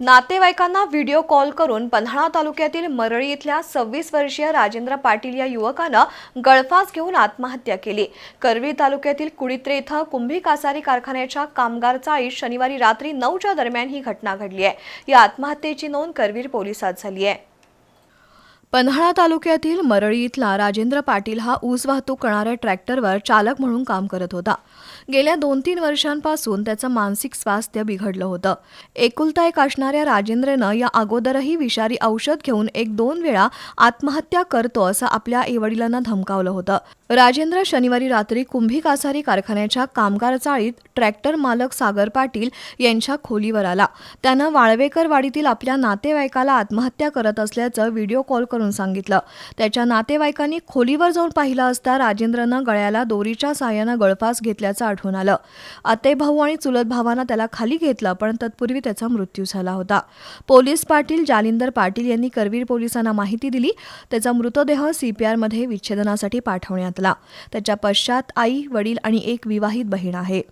नातेवाईकांना video call करून पन्हाळा तालुक्यातील मरळी इथल्या सव्वीस वर्षीय राजेंद्र पाटील या युवकानं गळफास घेऊन आत्महत्या केली. करवीर तालुक्यातील कुडित्रे इथं कुंभी कासारी कारखान्याच्या कामगार चाळीत शनिवारी रात्री नऊच्या दरम्यान ही घटना घडली आहे. या आत्महत्येची नोंद करवीर पोलिसात झाली आहे. पन्हाळा तालुक्यातील मरळी इथला राजेंद्र पाटील हा ऊस वाहतूक करणाऱ्या ट्रॅक्टरवर चालक म्हणून काम करत होता. गेल्या दोन तीन वर्षांपासून त्याचं मानसिक स्वास्थ्य बिघडलं होतं. एकुलता एक असणाऱ्या राजेंद्रनं या अगोदरही विषारी औषध घेऊन एक दोन वेळा आत्महत्या करतो असं आपल्या आईवडिलांना धमकावलं होतं. राजेंद्र शनिवारी रात्री कुंभी कासारी कारखान्याच्या कामगार चाळीत ट्रॅक्टर मालक सागर पाटील यांच्या खोलीवर आला. त्यानं वाळवेकर वाडीतील आपल्या नातेवाईकाला आत्महत्या करत असल्याचं व्हिडिओ कॉल करून सांगितलं. त्याच्या नातेवाईकांनी खोलीवर जाऊन पाहिलं असता राजेंद्रनं गळ्याला दोरीच्या साहाय्यानं गळफास घेतल्याचं आढळून आलं. आते भाऊ आणि चुलत भावानं त्याला खाली घेतलं पण तत्पूर्वी त्याचा मृत्यू झाला होता. पोलीस पाटील जालिंदर पाटील यांनी करवीर पोलिसांना माहिती दिली. त्याचा मृतदेह सीपीआरमध्ये विच्छेदनासाठी पाठवण्यात आला. त्याच्या पश्चात आई वडील आणि एक विवाहित बहीण आहे.